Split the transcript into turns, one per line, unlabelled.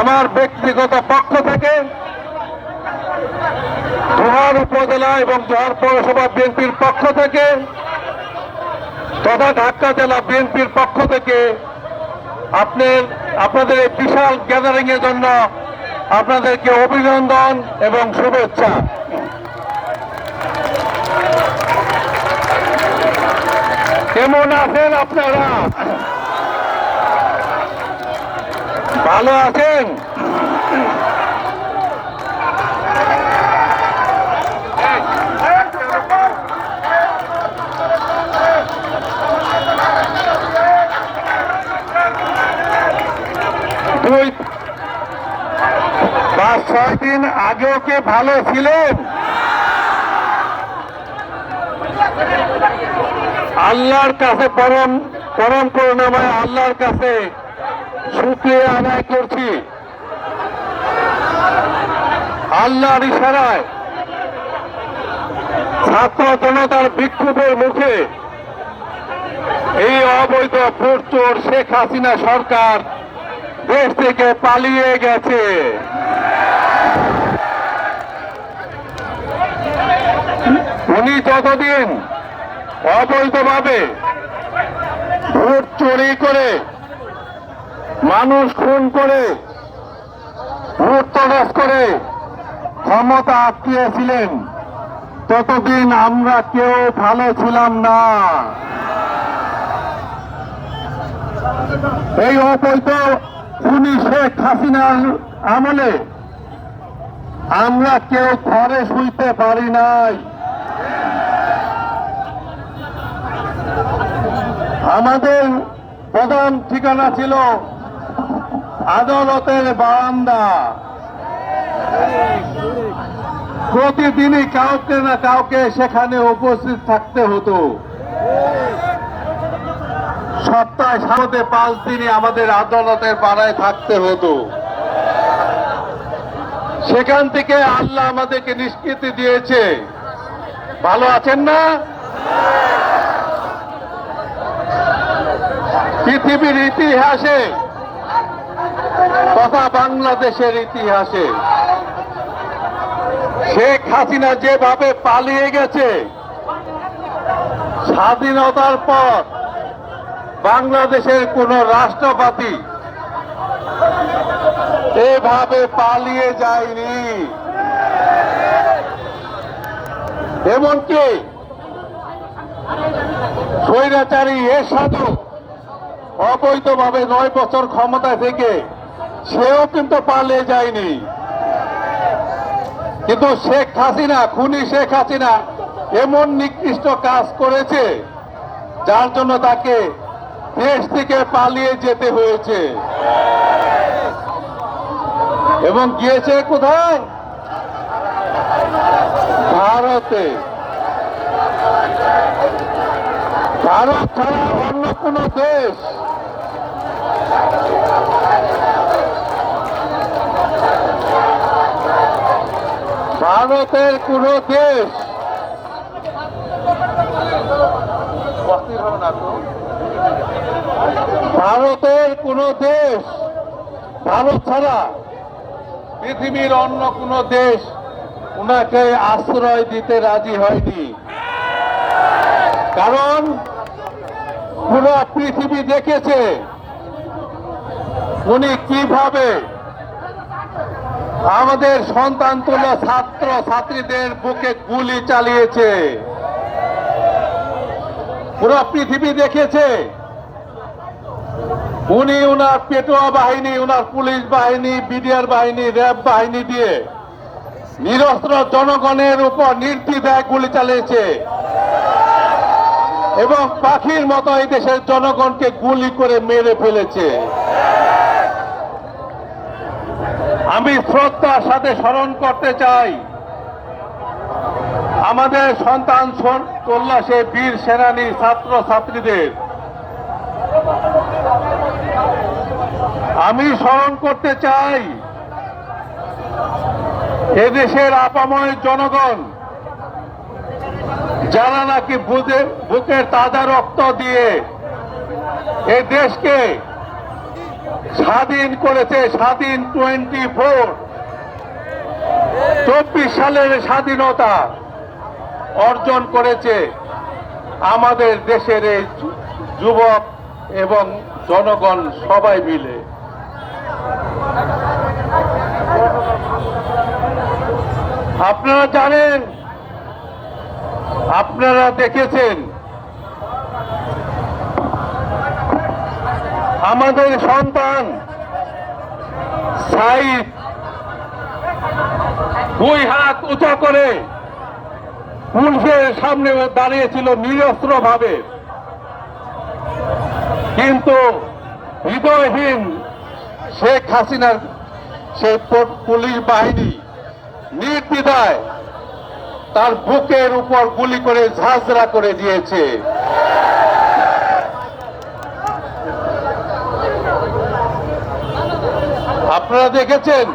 আমার ব্যক্তিগত পক্ষ থেকে জোহার উপজেলা এবং জোহার পৌরসভা বিএনপির পক্ষ থেকে তথা ঢাকা জেলা বিএনপির পক্ষ থেকে আপনার, আপনাদের এই বিশাল গ্যাদারিং এর জন্য আপনাদেরকে অভিনন্দন এবং শুভেচ্ছা। কেমন আছেন আপনারা? ভালো আছেন? পাঁচ ছয় দিন আগেও কে ভালো ছিলেন? আল্লাহর কাছে পরম পরম করুণাময় আল্লাহর কাছে। শুক্রিয়া আদায় করছি। আল্লাহর ইশারায় ছাত্র জনতার বিক্ষোভের মুখে এই অবৈধ চোর শেখ হাসিনা সরকার দেশ থেকে পালিয়ে গেছে। উনি যতদিন অবৈধভাবে ভোট চুরি করে মানুষ খুন করে তরস করে ক্ষমতা আটকিয়েছিলেন। ততদিন আমরা কেউ ভালো ছিলাম না। এই অবৈধ খুনি শেখ হাসিনার আমলে আমরা কেউ ঘরে শুইতে পারি নাই। আমাদের প্রধান ঠিকানা ছিল আদালতের বারান্দা। প্রতিদিনই কাউকে না কাউকে সেখানে উপস্থিত থাকতে হতো। সপ্তাহে সামতে পাঁচ দিনই আমাদের আদালতের পাড়ায় থাকতে হতো। সেখান থেকে আল্লাহ আমাদেরকে নিষ্কৃতি দিয়েছে। ভালো আছেন না? পৃথিবীর ইতিহাসে তথা বাংলাদেশের ইতিহাসে। শেখ হাসিনা যেভাবে পালিয়ে গেছে, স্বাধীনতার পর বাংলাদেশের কোন রাষ্ট্রপতি এভাবে পালিয়ে যায়নি। এমনকি স্বৈরাচারী এ সাধু অবৈধভাবে নয় বছর ক্ষমতা থেকে সেও কিন্তু পালিয়ে যায়নি। কিন্তু শেখ হাসিনা, খুনি শেখ হাসিনা এমন নিকৃষ্ট কাজ করেছে, যার জন্য তাকে দেশ থেকে পালিয়ে যেতে হয়েছে। এবং গিয়েছে কোথায়? ভারতে। ভারত ছাড়া অন্য কোন দেশ ভারতের কোন দেশ। ভারতের কোন দেশ, ভারত ছাড়া পৃথিবীর অন্য কোন দেশ উনাকে আশ্রয় দিতে রাজি হয়নি কারণ পুরো পৃথিবী দেখেছে উনি কীভাবে আমাদের সন্তান তোলা ছাত্র ছাত্রীদের বুকে গুলি চালিয়েছে। পুরো পৃথিবী দেখেছে। উনি উনার পেটোয়া বাহিনী, উনার পুলিশ বাহিনী, বিডিআর বাহিনী, র্যাব বাহিনী দিয়ে নিরস্ত্র জনগণের উপর নির্দ্বিধায় গুলি চালিয়েছে। এবং পাখির মতো এই দেশের জনগণকে গুলি করে মেরে ফেলেছে। আমি শ্রদ্ধার সাথে স্মরণ করতে চাই। আমাদের সন্তান কল্যাসে বীর সেনানী ছাত্র ছাত্রীদের আমি স্মরণ করতে চাই, এদেশের আপাময় জনগণ, যারা নাকি বুকের তাজা রক্ত দিয়ে এ দেশকে স্বাধীন করেছে স্বাধীন টোয়েন্টি ফোর চব্বিশ সালের স্বাধীনতা অর্জন করেছে আমাদের দেশের এই যুবক এবং জনগণ সবাই মিলে। আপনারা জানেন, আপনারা দেখেছেন আমাদের সন্তান দুই হাত উঁচা করে পুলিশের সামনে দাঁড়িয়েছিল নিরস্ত্র ভাবে কিন্তু হৃদয়হীন শেখ হাসিনার সেই পুলিশ বাহিনী নির্দ্বিধায় তার বুকের উপর গুলি করে ঝাঁঝরা করে দিয়েছে। আপনারা দেখেছেন